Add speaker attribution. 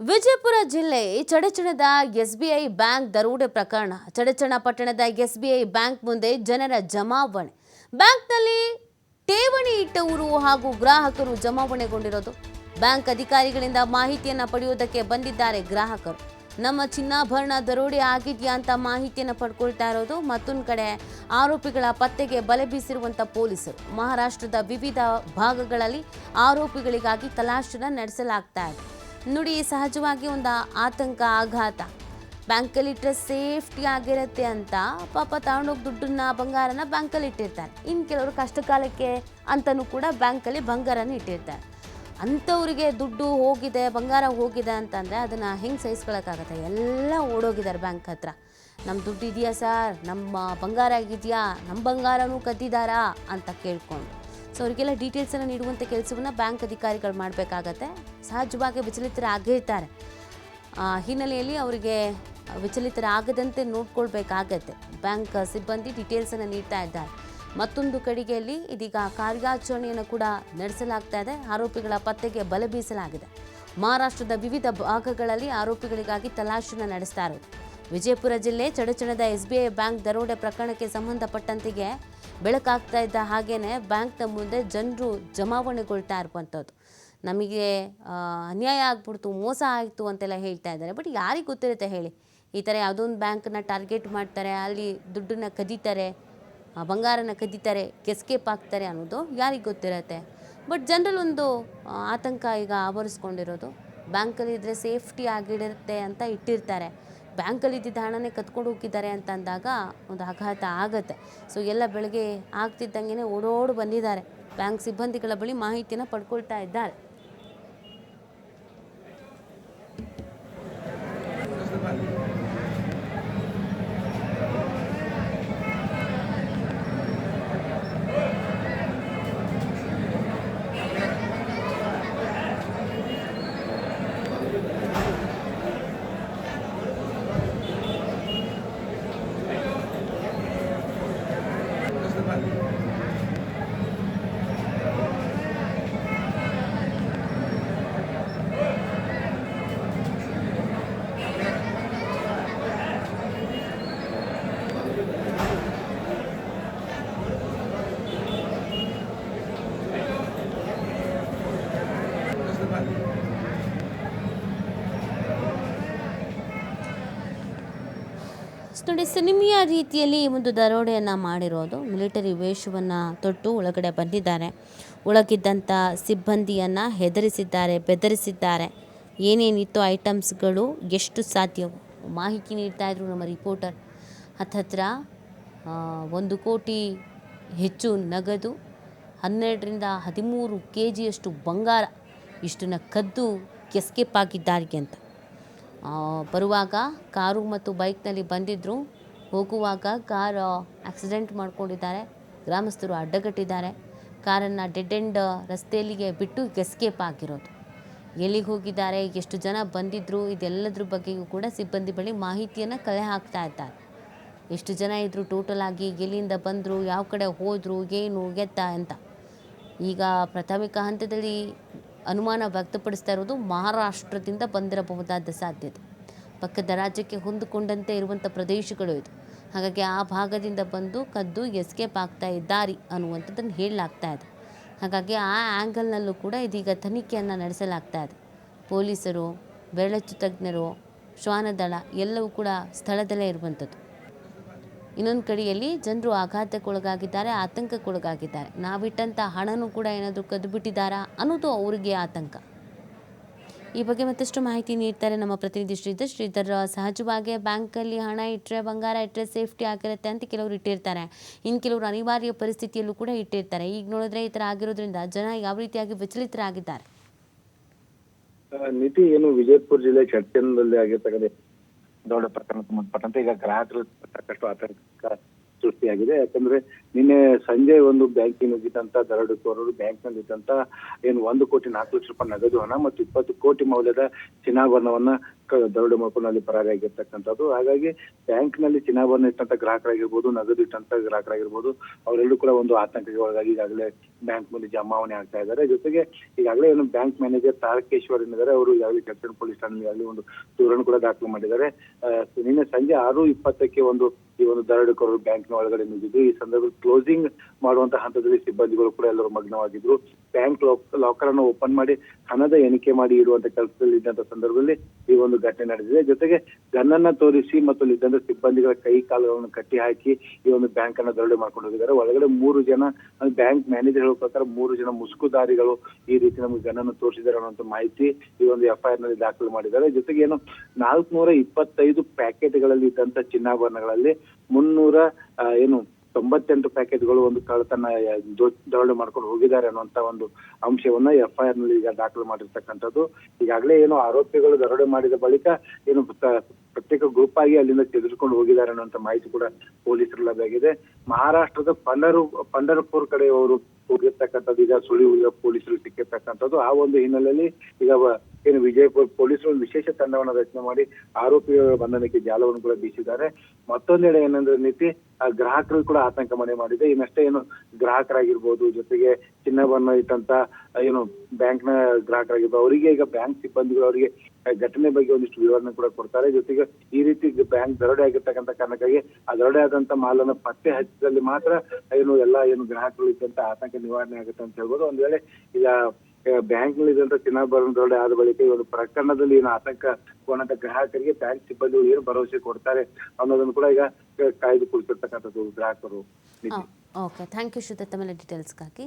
Speaker 1: ವಿಜಯಪುರ ಜಿಲ್ಲೆ ಚಡಚಣದ SBI bank ದರೋಡೆ ಪ್ರಕರಣ. ಚಡಚಣ ಪಟ್ಟಣದ ಎಸ್ಬಿಐ ಬ್ಯಾಂಕ್ ಮುಂದೆ ಜನರ ಜಮಾವಣೆ. ಬ್ಯಾಂಕ್ನಲ್ಲಿ ಠೇವಣಿ ಇಟ್ಟವರು ಹಾಗೂ ಗ್ರಾಹಕರು ಜಮಾವಣೆಗೊಂಡಿರೋದು. ಬ್ಯಾಂಕ್ ಅಧಿಕಾರಿಗಳಿಂದ ಮಾಹಿತಿಯನ್ನು ಪಡೆಯುವುದಕ್ಕೆ ಬಂದಿದ್ದಾರೆ ಗ್ರಾಹಕರು. ನಮ್ಮ ಚಿನ್ನಾಭರಣ ದರೋಡೆ ಆಗಿದೆಯಾ ಅಂತ ಮಾಹಿತಿಯನ್ನು ಪಡ್ಕೊಳ್ತಾ ಇರೋದು ಮತ್ತೊಂದು ಕಡೆ ಆರೋಪಿಗಳ ಪತ್ತೆಗೆ ಬಲೆ ಬೀಸಿರುವಂಥ ಪೊಲೀಸರು. ಮಹಾರಾಷ್ಟ್ರದ ವಿವಿಧ ಭಾಗಗಳಲ್ಲಿ ಆರೋಪಿಗಳಿಗಾಗಿ ತಲಾಶನ ನಡೆಸಲಾಗ್ತಾ ಇದೆ. ನೋಡಿ ಸಹಜವಾಗಿ ಒಂದು ಆತಂಕ, ಆಘಾತ. ಬ್ಯಾಂಕಲ್ಲಿ ಇಟ್ಟರೆ ಸೇಫ್ಟಿ ಆಗಿರುತ್ತೆ ಅಂತ ಪಾಪ ತಗೊಂಡೋಗಿ ದುಡ್ಡನ್ನ, ಬಂಗಾರನ ಬ್ಯಾಂಕಲ್ಲಿ ಇಟ್ಟಿರ್ತಾರೆ. ಇನ್ನು ಕೆಲವರು ಕಷ್ಟ ಕಾಲಕ್ಕೆ ಅಂತಲೂ ಕೂಡ ಬ್ಯಾಂಕಲ್ಲಿ ಬಂಗಾರನ ಇಟ್ಟಿರ್ತಾರೆ. ಅಂಥವ್ರಿಗೆ ದುಡ್ಡು ಹೋಗಿದೆ, ಬಂಗಾರ ಹೋಗಿದೆ ಅಂತಂದರೆ ಅದನ್ನು ಹೆಂಗೆ ಸಹಿಸ್ಕೊಳಕ್ಕಾಗತ್ತೆ? ಎಲ್ಲ ಓಡೋಗಿದ್ದಾರೆ ಬ್ಯಾಂಕ್ ಹತ್ರ. ನಮ್ಮ ದುಡ್ಡು ಇದೆಯಾ ಸರ್? ನಮ್ಮ ಬಂಗಾರ ಆಗಿದೆಯಾ? ನಮ್ಮ ಬಂಗಾರನೂ ಕದ್ದಿದ್ದಾರಾ? ಅಂತ ಕೇಳ್ಕೊಂಡು. ಸೊ ಅವರಿಗೆಲ್ಲ ಡೀಟೇಲ್ಸನ್ನು ನೀಡುವಂಥ ಕೆಲಸವನ್ನು ಬ್ಯಾಂಕ್ ಅಧಿಕಾರಿಗಳು ಮಾಡಬೇಕಾಗತ್ತೆ. ಸಹಜವಾಗಿ ವಿಚಲಿತರಾಗಿರ್ತಾರೆ. ಹಿನ್ನೆಲೆಯಲ್ಲಿ ಅವರಿಗೆ ವಿಚಲಿತರಾಗದಂತೆ ನೋಡ್ಕೊಳ್ಬೇಕಾಗತ್ತೆ. ಬ್ಯಾಂಕ್ ಸಿಬ್ಬಂದಿ ಡೀಟೇಲ್ಸನ್ನು ನೀಡ್ತಾ ಇದ್ದಾರೆ. ಮತ್ತೊಂದು ಕಡೆಗೆಯಲ್ಲಿ ಇದೀಗ ಕಾರ್ಯಾಚರಣೆಯನ್ನು ಕೂಡ ನಡೆಸಲಾಗ್ತಾ ಇದೆ. ಆರೋಪಿಗಳ ಪತ್ತೆಗೆ ಬಲ ಬೀಸಲಾಗಿದೆ. ಮಹಾರಾಷ್ಟ್ರದ ವಿವಿಧ ಭಾಗಗಳಲ್ಲಿ ಆರೋಪಿಗಳಿಗಾಗಿ ತಲಾಶನ ನಡೆಸ್ತಾ ಇರೋದು. ವಿಜಯಪುರ ಜಿಲ್ಲೆ ಚಡಚಣದ ಎಸ್ ಬಿ ಐ ಬ್ಯಾಂಕ್ ದರೋಡೆ ಪ್ರಕರಣಕ್ಕೆ ಸಂಬಂಧಪಟ್ಟಂತಿಗೆ ಬೆಳಕಾಗ್ತಾ ಇದ್ದ ಹಾಗೇನೆ ಬ್ಯಾಂಕ್ನ ಮುಂದೆ ಜನರು ಜಮಾವಣೆಗೊಳ್ತಾ ಇರುವಂಥದ್ದು ನಮಗೆ ಅನ್ಯಾಯ ಆಗ್ಬಿಡ್ತು, ಮೋಸ ಆಯಿತು ಅಂತೆಲ್ಲ ಹೇಳ್ತಾ ಇದ್ದಾರೆ. ಬಟ್ ಯಾರಿಗೆ ಗೊತ್ತಿರುತ್ತೆ ಹೇಳಿ? ಈ ಥರ ಯಾವುದೋ ಒಂದು ಬ್ಯಾಂಕನ್ನ ಟಾರ್ಗೆಟ್ ಮಾಡ್ತಾರೆ, ಅಲ್ಲಿ ದುಡ್ಡನ್ನ ಕದೀತಾರೆ ಬಂಗಾರನ ಕದೀತಾರೆ, ಕೆಸ್ಕೇಪ್ ಆಗ್ತಾರೆ ಅನ್ನೋದು ಯಾರಿಗೆ ಗೊತ್ತಿರುತ್ತೆ? ಬಟ್ ಜನರಲ್ಲಿ ಒಂದು ಆತಂಕ ಈಗ ಆವರಿಸ್ಕೊಂಡಿರೋದು. ಬ್ಯಾಂಕಲ್ಲಿ ಇದ್ದರೆ ಸೇಫ್ಟಿ ಆಗಿರುತ್ತೆ ಅಂತ ಇಟ್ಟಿರ್ತಾರೆ. ಬ್ಯಾಂಕಲ್ಲಿ ಇದ್ದಿದ್ದ ಹಣನೇ ಕತ್ಕೊಂಡು ಹೋಗಿದ್ದಾರೆ ಅಂತ ಅಂದಾಗ ಒಂದು ಆಘಾತ ಆಗುತ್ತೆ. ಸೊ ಎಲ್ಲ ಬೆಳಗ್ಗೆ ಆಗ್ತಿದ್ದಂಗೆ ಓಡೋಡು ಬಂದಿದ್ದಾರೆ. ಬ್ಯಾಂಕ್ ಸಿಬ್ಬಂದಿಗಳ ಬಳಿ ಮಾಹಿತಿನ ಪಡ್ಕೊಳ್ತಾ ಇದ್ದಾರೆ. ನೋಡಿ, ಸಿನಿಮೆಯ ರೀತಿಯಲ್ಲಿ ಈ ಒಂದು ದರೋಡೆಯನ್ನು ಮಾಡಿರೋದು. ಮಿಲಿಟರಿ ವೇಷವನ್ನು ತೊಟ್ಟು ಒಳಗಡೆ ಬಂದಿದ್ದಾರೆ. ಒಳಗಿದ್ದಂಥ ಸಿಬ್ಬಂದಿಯನ್ನು ಹೆದರಿಸಿದ್ದಾರೆ, ಬೆದರಿಸಿದ್ದಾರೆ. ಏನೇನಿತ್ತು ಐಟಮ್ಸ್ಗಳು, ಎಷ್ಟು ಸಾಧ್ಯ? ಮಾಹಿತಿ ನೀಡ್ತಾ ಇದ್ರು ನಮ್ಮ ರಿಪೋರ್ಟರ್. ಹತ್ತತ್ರ ಒಂದು ಕೋಟಿ ಹೆಚ್ಚು ನಗದು, ಹನ್ನೆರಡರಿಂದ ಹದಿಮೂರು ಕೆ ಜಿಯಷ್ಟು ಬಂಗಾರ ಇಷ್ಟನ್ನು ಕದ್ದು ಎಸ್ಕೇಪ್ ಆಗಿದ್ದಾರೆ ಅಂತ. ಬರುವಾಗ ಕಾರು ಮತ್ತು ಬೈಕ್ನಲ್ಲಿ ಬಂದಿದ್ದರು ಹೋಗುವಾಗ ಕಾರ್ ಆಕ್ಸಿಡೆಂಟ್ ಮಾಡ್ಕೊಂಡಿದ್ದಾರೆ. ಗ್ರಾಮಸ್ಥರು ಅಡ್ಡಗಟ್ಟಿದ್ದಾರೆ. ಕಾರನ್ನು ಡೆಡ್ ಎಂಡ್, ರಸ್ತೆಯಲ್ಲಿಗೆ ಬಿಟ್ಟು ಎಸ್ಕೇಪ್ ಆಗಿರೋದು. ಎಲ್ಲಿಗೆ ಹೋಗಿದ್ದಾರೆ, ಎಷ್ಟು ಜನ ಬಂದಿದ್ದರು ಇದೆಲ್ಲದ್ರ ಬಗ್ಗೆಯೂ ಕೂಡ ಸಿಬ್ಬಂದಿ ಬಳಿ ಮಾಹಿತಿಯನ್ನು ಕಲೆ ಹಾಕ್ತಾ ಇದ್ದಾರೆ. ಎಷ್ಟು ಜನ ಇದ್ದರು ಟೋಟಲ್ ಆಗಿ ಎಲ್ಲಿಂದ ಬಂದರು, ಯಾವ ಕಡೆ ಹೋದರು, ಏನು, ಎತ್ತ ಅಂತ ಈಗ ಪ್ರಾಥಮಿಕ ಹಂತದಲ್ಲಿ ಅನುಮಾನ ವ್ಯಕ್ತಪಡಿಸ್ತಾ ಇರೋದು ಮಹಾರಾಷ್ಟ್ರದಿಂದ ಬಂದಿರಬಹುದಾದ ಸಾಧ್ಯತೆ. ಪಕ್ಕದ ರಾಜ್ಯಕ್ಕೆ ಹೊಂದಿಕೊಂಡಂತೆ ಇರುವಂಥ ಪ್ರದೇಶಗಳು ಇದು. ಹಾಗಾಗಿ ಆ ಭಾಗದಿಂದ ಬಂದು ಕದ್ದು ಎಸ್ಕೇಪ್ ಆಗ್ತಾ ಇದ್ದಾರೆ ಅನ್ನುವಂಥದ್ದನ್ನು ಹೇಳಲಾಗ್ತಾ ಇದೆ. ಹಾಗಾಗಿ ಆ ಆ್ಯಂಗಲ್ನಲ್ಲೂ ಕೂಡ ಇದೀಗ ತನಿಖೆಯನ್ನು ನಡೆಸಲಾಗ್ತಾ ಇದೆ. ಪೊಲೀಸರು, ಬೆರಳಚ್ಚು ತಜ್ಞರು, ಶ್ವಾನದಳ ಎಲ್ಲವೂ ಕೂಡ ಸ್ಥಳದಲ್ಲೇ ಇರುವಂಥದ್ದು. ಇನ್ನೊಂದು ಕಡೆಯಲ್ಲಿ ಜನರು ಆಘಾತಕ್ಕೊಳಗಾಗಿದ್ದಾರೆ, ಆತಂಕಕ್ಕೊಳಗಾಗಿದ್ದಾರೆ. ನಾವಿಟ್ಟಂಥ ಹಣನೂ ಕೂಡ ಏನಾದರೂ ಕದ್ದು ಬಿಟ್ಟಿದ್ದಾರಾ ಅನ್ನೋದು ಅವರಿಗೆ ಆತಂಕ. ಈ ಬಗ್ಗೆ ಮತ್ತಷ್ಟು ಮಾಹಿತಿ ನೀಡ್ತಾರೆ ನಮ್ಮ ಪ್ರತಿನಿಧಿ ಶ್ರೀಧರ್. ಶ್ರೀಧರ್ ಸಹಜವಾಗಿ ಬ್ಯಾಂಕಲ್ಲಿ ಹಣ ಇಟ್ಟರೆ ಬಂಗಾರ ಇಟ್ಟರೆ ಸೇಫ್ಟಿ ಆಗಿರುತ್ತೆ ಅಂತ ಕೆಲವರು ಇಟ್ಟಿರ್ತಾರೆ. ಇನ್ನು ಕೆಲವರು ಅನಿವಾರ್ಯ ಪರಿಸ್ಥಿತಿಯಲ್ಲೂ ಕೂಡ ಇಟ್ಟಿರ್ತಾರೆ. ಈಗ ನೋಡಿದ್ರೆ ಈ ಥರ ಆಗಿರೋದ್ರಿಂದ ಜನ ಯಾವ ರೀತಿಯಾಗಿ ವಿಚಲಿತರಾಗಿದ್ದಾರೆ?
Speaker 2: ನಿತಿ ಏನು ವಿಜಯಪುರ ಜಿಲ್ಲೆ ಚಟ್ಟಂದಲ್ಲಿ ಆಗಿರ್ತಕ್ಕಂಥ ದೊಡ್ಡ ಪ್ರಕರಣ ಸಂಬಂಧಪಟ್ಟಂತೆ ಈಗ ಗ್ರಾಹಕರು ಸಾಕಷ್ಟು ಆತಂಕ ಸೃಷ್ಟಿಯಾಗಿದೆ ಯಾಕಂದ್ರೆ ನಿನ್ನೆ ಸಂಜೆ ಒಂದು ಬ್ಯಾಂಕಿನ ನುಗ್ಗಿದಂತ ದರೋಡೆಕೋರರು ಬ್ಯಾಂಕ್ ನಲ್ಲಿದ್ದಂತ ಏನು ಒಂದು ಕೋಟಿ ನಾಲ್ಕು ಲಕ್ಷ ರೂಪಾಯಿ ನಗದು ಹಣ ಮತ್ತು ಇಪ್ಪತ್ತು ಕೋಟಿ ಮೌಲ್ಯದ ಚಿನ್ನಾಭರಣವನ್ನ ದರೋಡೆ ಪರಾರಿ ಪರಾರಿಯಾಗಿರ್ತಕ್ಕಂಥದ್ದು. ಹಾಗಾಗಿ ಬ್ಯಾಂಕ್ನಲ್ಲಿ ಚಿನ್ನಾಭರಣ ಇಟ್ಟಂತ ಗ್ರಾಹಕರಾಗಿರ್ಬೋದು, ನಗದು ಇಟ್ಟಂತ ಗ್ರಾಹಕರಾಗಿರ್ಬೋದು, ಅವರೆಲ್ಲರೂ ಕೂಡ ಒಂದು ಆತಂಕಕ್ಕೆ ಒಳಗಾಗಿ ಈಗಾಗಲೇ ಬ್ಯಾಂಕ್ ಮುಂದೆ ಜಮಾವಣೆ ಆಗ್ತಾ ಇದ್ದಾರೆ. ಜೊತೆಗೆ ಈಗಾಗಲೇ ಏನು ಬ್ಯಾಂಕ್ ಮ್ಯಾನೇಜರ್ ತಾರಕೇಶ್ವರ್ ಏನಿದ್ದಾರೆ, ಅವರು ಈಗಾಗಲೇ ಕೆಪ್ಟನ್ ಪೊಲೀಸ್ ಠಾಣೆಯಲ್ಲಿ ಒಂದು ದೂರನ್ನು ಕೂಡ ದಾಖಲು ಮಾಡಿದ್ದಾರೆ. ನಿನ್ನೆ ಸಂಜೆ ಆರು ಇಪ್ಪತ್ತಕ್ಕೆ ಒಂದು ಈ ಒಂದು ದರೋಡೆಕೋರರು ಬ್ಯಾಂಕ್ನ ಒಳಗಡೆ ನುಗ್ಗಿದ್ರು. ಈ ಸಂದರ್ಭದಲ್ಲಿ ಕ್ಲೋಸಿಂಗ್ ಮಾಡುವಂತಹ ಹಂತದಲ್ಲಿ ಸಿಬ್ಬಂದಿಗಳು ಕೂಡ ಎಲ್ಲರೂ ಮಗ್ನವಾಗಿದ್ರು. ಬ್ಯಾಂಕ್ ಲಾಕರ್ ಅನ್ನು ಓಪನ್ ಮಾಡಿ ಹಣದ ಎಣಿಕೆ ಮಾಡಿ ಇಡುವಂತ ಕೆಲಸದಲ್ಲಿ ಇದ್ದಂತ ಸಂದರ್ಭದಲ್ಲಿ ಈ ಒಂದು ಘಟನೆ ನಡೆದಿದೆ. ಜೊತೆಗೆ ಗನ್ನನ್ನ ತೋರಿಸಿ ಮತ್ತು ಇದ್ದಂತ ಸಿಬ್ಬಂದಿಗಳ ಕೈ ಕಾಲುಗಳನ್ನು ಕಟ್ಟಿ ಹಾಕಿ ಈ ಒಂದು ಬ್ಯಾಂಕ್ ಅನ್ನ ದರೋಡೆ ಮಾಡ್ಕೊಂಡು ಹೋಗಿದ್ದಾರೆ. ಒಳಗಡೆ ಮೂರು ಜನ ಬ್ಯಾಂಕ್ ಮ್ಯಾನೇಜರ್ ಹೇಳೋ ಪ್ರಕಾರ ಮೂರು ಜನ ಮುಸುಕುದಾರಿಗಳು ಈ ರೀತಿ ನಮಗೆ ಗನ್ನನ್ನು ತೋರಿಸಿದ್ದಾರೆ ಅನ್ನುವಂತ ಮಾಹಿತಿ ಈ ಒಂದು ಎಫ್ಐಆರ್ನಲ್ಲಿ ದಾಖಲು ಮಾಡಿದ್ದಾರೆ. ಜೊತೆಗೆ ಏನು ನಾಲ್ಕುನೂರ ಇಪ್ಪತ್ತೈದು ಪ್ಯಾಕೆಟ್ಗಳಲ್ಲಿ ಇದ್ದಂತ ಚಿನ್ನಾಭರಣಗಳಲ್ಲಿ ಮುನ್ನೂರ ಏನು ತೊಂಬತ್ತೆಂಟು ಪ್ಯಾಕೇಜ್ಗಳು ಒಂದು ಕಳ್ಳತನ ದರೋಡೆ ಮಾಡ್ಕೊಂಡು ಹೋಗಿದ್ದಾರೆ ಅನ್ನುವಂತ ಒಂದು ಅಂಶವನ್ನ ಎಫ್ಐಆರ್ನಲ್ಲಿ ಈಗ ದಾಖಲು ಮಾಡಿರ್ತಕ್ಕಂಥದ್ದು. ಈಗಾಗಲೇ ಏನು ಆರೋಪಿಗಳು ದರೋಡೆ ಮಾಡಿದ ಬಳಿಕ ಏನು ಪ್ರ- ಪ್ರತ್ಯೇಕ ಗ್ರೂಪ್ ಆಗಿ ಅಲ್ಲಿಂದ ತೆಗೆದುಕೊಂಡು ಹೋಗಿದ್ದಾರೆ ಅನ್ನುವಂತ ಮಾಹಿತಿ ಕೂಡ ಪೊಲೀಸರು ಲಭ್ಯವಾಗಿದೆ. ಮಹಾರಾಷ್ಟ್ರದ ಪಂಡರು, ಪಂಡರಪುರ್ ಕಡೆ ಅವರು ಹೋಗಿರ್ತಕ್ಕಂಥದ್ದು, ಈಗ ಸುಳಿವು ಪೊಲೀಸರು ಸಿಕ್ಕಿರ್ತಕ್ಕಂಥದ್ದು. ಆ ಒಂದು ಹಿನ್ನೆಲೆಯಲ್ಲಿ ಈಗ ಏನು ವಿಜಯಪುರ ಪೊಲೀಸರು ವಿಶೇಷ ತಂಡವನ್ನು ರಚನೆ ಮಾಡಿ ಆರೋಪಿಗಳ ಬಂಧನಕ್ಕೆ ಜಾಲವನ್ನು ಕೂಡ ಬೀಸಿದ್ದಾರೆ. ಮತ್ತೊಂದೆಡೆ ಏನಂದ್ರೆ ನೀತಿ, ಆ ಗ್ರಾಹಕರು ಕೂಡ ಆತಂಕ ಮನೆ ಮಾಡಿದೆ. ಇನ್ನಷ್ಟೇ ಏನು ಗ್ರಾಹಕರಾಗಿರ್ಬೋದು, ಜೊತೆಗೆ ಚಿನ್ನವನ್ನು ಇಟ್ಟಂತ ಏನು ಬ್ಯಾಂಕ್ನ ಗ್ರಾಹಕರಾಗಿರ್ಬೋದು, ಅವರಿಗೆ ಈಗ ಬ್ಯಾಂಕ್ ಸಿಬ್ಬಂದಿಗಳು ಅವರಿಗೆ ಘಟನೆ ಬಗ್ಗೆ ಒಂದಿಷ್ಟು ವಿವರಣೆ ಕೂಡ ಕೊಡ್ತಾರೆ. ಜೊತೆಗೆ ಈ ರೀತಿ ಬ್ಯಾಂಕ್ ದರೋಡೆ ಆಗಿರ್ತಕ್ಕಂಥ ಕಾರಣಕ್ಕಾಗಿ ಆ ದರೋಡೆ ಆದಂತ ಮಾಲನ್ನು ಪತ್ತೆ ಹಚ್ಚಿದಲ್ಲಿ ಮಾತ್ರ ಏನು ಎಲ್ಲಾ ಏನು ಗ್ರಾಹಕರು ಇದ್ದಂತ ಆತಂಕ ನಿವಾರಣೆ ಆಗುತ್ತೆ ಅಂತ ಹೇಳ್ಬೋದು. ಒಂದ್ ವೇಳೆ ಈಗ ಬ್ಯಾಂಕ್ನಲ್ಲಿ ಇದ್ದಂತ ಚಿನ್ನಾಭರಣ ದರೋಡೆ ಆದ ಬಳಿಕ ಈ ಒಂದು ಪ್ರಕರಣದಲ್ಲಿ ಏನು ಆತಂಕ ಕೊಂಡಂತ ಗ್ರಾಹಕರಿಗೆ ಬ್ಯಾಂಕ್ ಸಿಬ್ಬಂದಿಗಳು ಏನು ಭರವಸೆ ಕೊಡ್ತಾರೆ ಅನ್ನೋದನ್ನು ಕೂಡ ಈಗ ಕಾಯ್ದು ಕುಳಿತಿರ್ತಕ್ಕಂಥದ್ದು ಗ್ರಾಹಕರು.
Speaker 1: ಓಕೆ. Thank you Shruta. ತಮ್ಮ ಡೀಟೇಲ್ಸ್ಗಾಗಿ